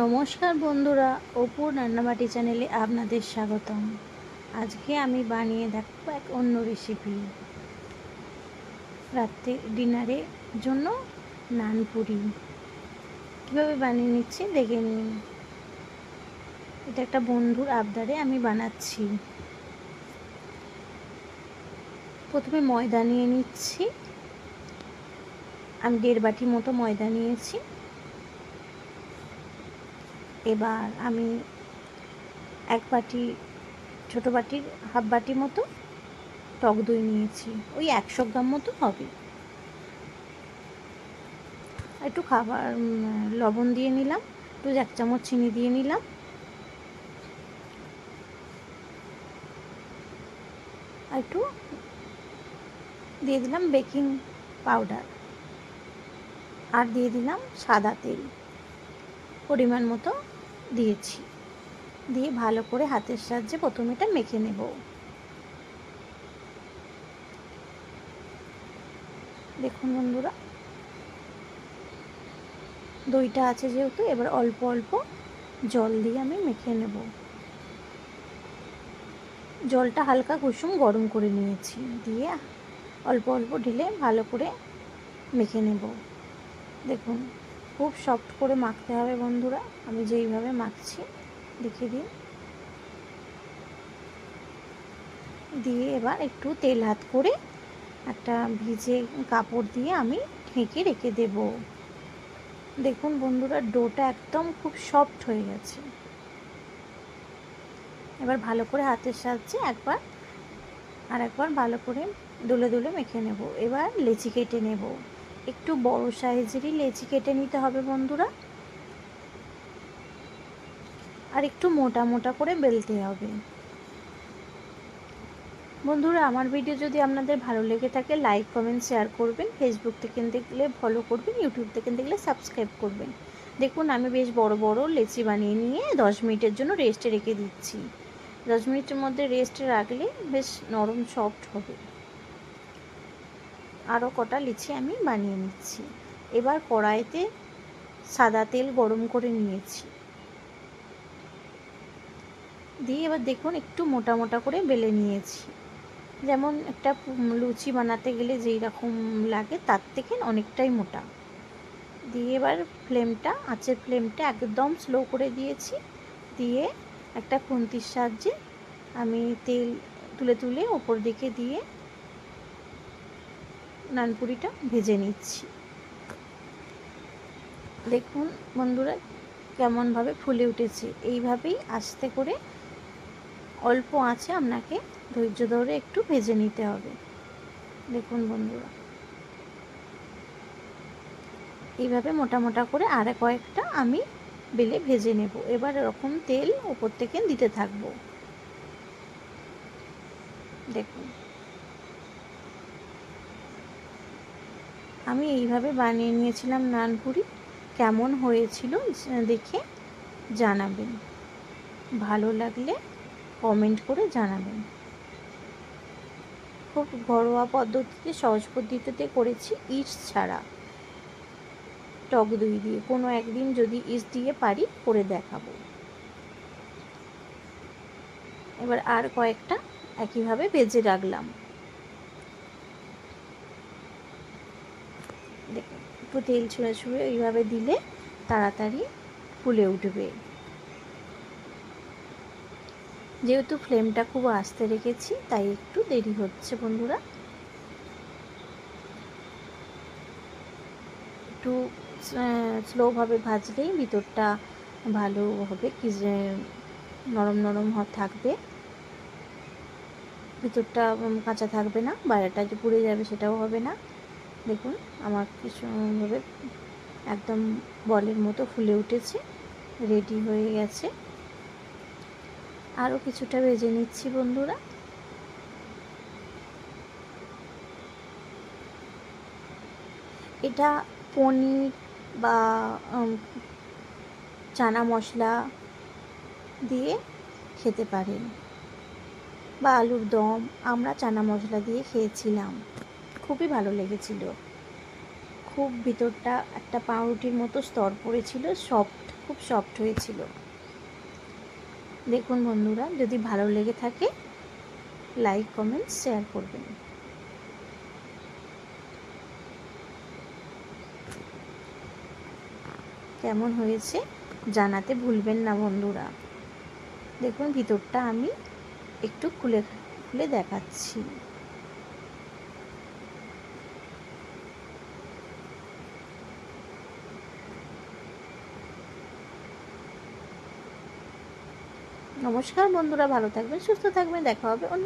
নমস্কার বন্ধুরা অপুর রান্নাবাটি চ্যানেলে আপনাদের স্বাগতম। আজকে আমি বানিয়ে দেখব এক অন্য রেসিপি রাত্রে ডিনারের জন্য নানপুরি কীভাবে বানিয়ে নিচ্ছি দেখে নিন। এটা একটা বন্ধুর আবদারে আমি বানাচ্ছি। প্রথমে ময়দা নিয়ে নিচ্ছি। আমি দেড় বাটি মতো ময়দা নিয়েছি। এবার আমি এক বাটি, ছোটো বাটির হাফ বাটি মতো টক দই নিয়েছি। ওই একশো গ্রাম মতো হবে। একটু খাবার লবণ দিয়ে নিলাম, একটু এক চামচ চিনি দিয়ে নিলাম। আর একটু দিয়ে দিলাম বেকিং পাউডার। আর দিয়ে দিলাম সাদা তেল। পরিমাণ মতো দিয়েছি। দিয়ে ভালো করে হাতের সাহায্যে প্রথমে এটা মেখে নেব। দেখুন বন্ধুরা, দইটা আছে যেহেতু, এবার অল্প অল্প জল দিয়ে আমি মেখে নেব। জলটা হালকা কুসুম গরম করে নিয়েছি, দিয়ে অল্প অল্প ঢেলে ভালো করে মেখে নেব। দেখুন খুব সফট করে মাখতে হবে বন্ধুরা। আমি যেইভাবে মাখছি, দেখিয়ে দিন দিয়ে এবার একটু তেল হাত করে একটা ভিজে কাপড় দিয়ে আমি ঢেকে রেখে দেব। দেখুন বন্ধুরা, ডোটা একদম খুব সফট হয়ে গেছে। এবার ভালো করে হাতের সাহায্যে একবার আর একবার ভালো করে দুলে দুলে মেখে নেব। এবার লেচি কেটে নেব। একটু বড় সাইজেরই লেচি কেটে নিতে হবে বন্ধুরা। আর একটু মোটা মোটা করে বেলতে হবে। বন্ধুরা, আমার ভিডিও যদি আপনাদের ভালো লেগে থাকে লাইক কমেন্ট শেয়ার করবেন। ফেসবুক থেকে দেখলে ফলো করবেন ইউটিউব থেকে দেখলে সাবস্ক্রাইব করবেন। দেখুন, আমি বেশ বড় বড় লেচি বানিয়ে নিয়ে দশ মিনিটের জন্য রেস্টে রেখে দিচ্ছি। দশ মিনিটের মধ্যে রেস্টে রাখলে বেশ নরম সফট হবে। আরও কটা লিচি আমি বানিয়ে নিচ্ছি। এবার কড়াইতে সাদা তেল গরম করে নিয়েছি। দিয়ে এবার দেখুন একটু মোটা মোটা করে বেলে নিয়েছি। যেমন একটা লুচি বানাতে গেলে যেই রকম লাগে তার থেকে অনেকটাই মোটা। দিয়ে এবার ফ্লেমটা, আঁচের ফ্লেমটা একদম স্লো করে দিয়েছি। দিয়ে একটা খুন্তির সাহায্যে আমি তেল তুলে তুলে ওপর দিকে দিয়ে নানপুরিটা ভেজে নিচ্ছি। দেখুন বন্ধুরা, কেমনভাবে ফুলে উঠেছে। এইভাবেই আস্তে করে অল্প আঁচে আপনাকে ধৈর্য ধরে একটু ভেজে নিতে হবে। দেখুন বন্ধুরা, এইভাবে মোটা মোটা করে আর কয়েকটা আমি বেলে ভেজে নেব। এবার এরকম তেল ওপর থেকে দিতে থাকব। দেখুন আমি এইভাবে বানিয়ে নিয়েছিলাম নানপুরি কেমন হয়েছিল দেখে জানাবেন। ভালো লাগলে কমেন্ট করে জানাবেন। খুব ঘরোয়া পদ্ধতিতে, সহজ পদ্ধতিতে করেছি ইট ছাড়া। টক দই দিয়ে, কোনো একদিন যদি ইস্ট দিয়ে পারি করে দেখাবো। এবার আর কয়েকটা একইভাবে ভেজে রাখলাম। একটু তেল ছুঁড়ে ছুঁড়ে এইভাবে দিলে তাড়াতাড়ি ফুলে উঠবে। যেহেতু ফ্লেমটা খুব আস্তে রেখেছি, তাই একটু দেরি হচ্ছে বন্ধুরা। একটু স্লোভাবে ভাজলেই ভিতরটা ভালো হবে, কি নরম নরম থাকবে। ভিতরটা কাঁচা থাকবে না, বাইরেটা যে পুড়ে যাবে সেটাও হবে না। দেখুন, আমার কিছুভাবে একদম বলের মতো ফুলে উঠেছে, রেডি হয়ে গেছে। আরও কিছুটা ভেজে নিচ্ছি বন্ধুরা। এটা পনির বা চানা মশলা দিয়ে খেতে পারেন। বা আলুর দম, আমরা চানা মশলা দিয়ে খেয়েছিলাম। খুবই ভালো লেগেছিল। খুব ভিতরটা একটা পাউরুটির মতো স্তর পড়েছিল সফট খুব সফট হয়েছিল। দেখুন বন্ধুরা, যদি ভালো লেগে থাকে লাইক কমেন্ট শেয়ার করবেন। কেমন হয়েছে জানাতে ভুলবেন না বন্ধুরা। দেখুন ভিতরটা আমি একটু খুলে খুলে দেখাচ্ছি। নমস্কার বন্ধুরা ভালো থাকবেন সুস্থ থাকবেন দেখা হবে অন্য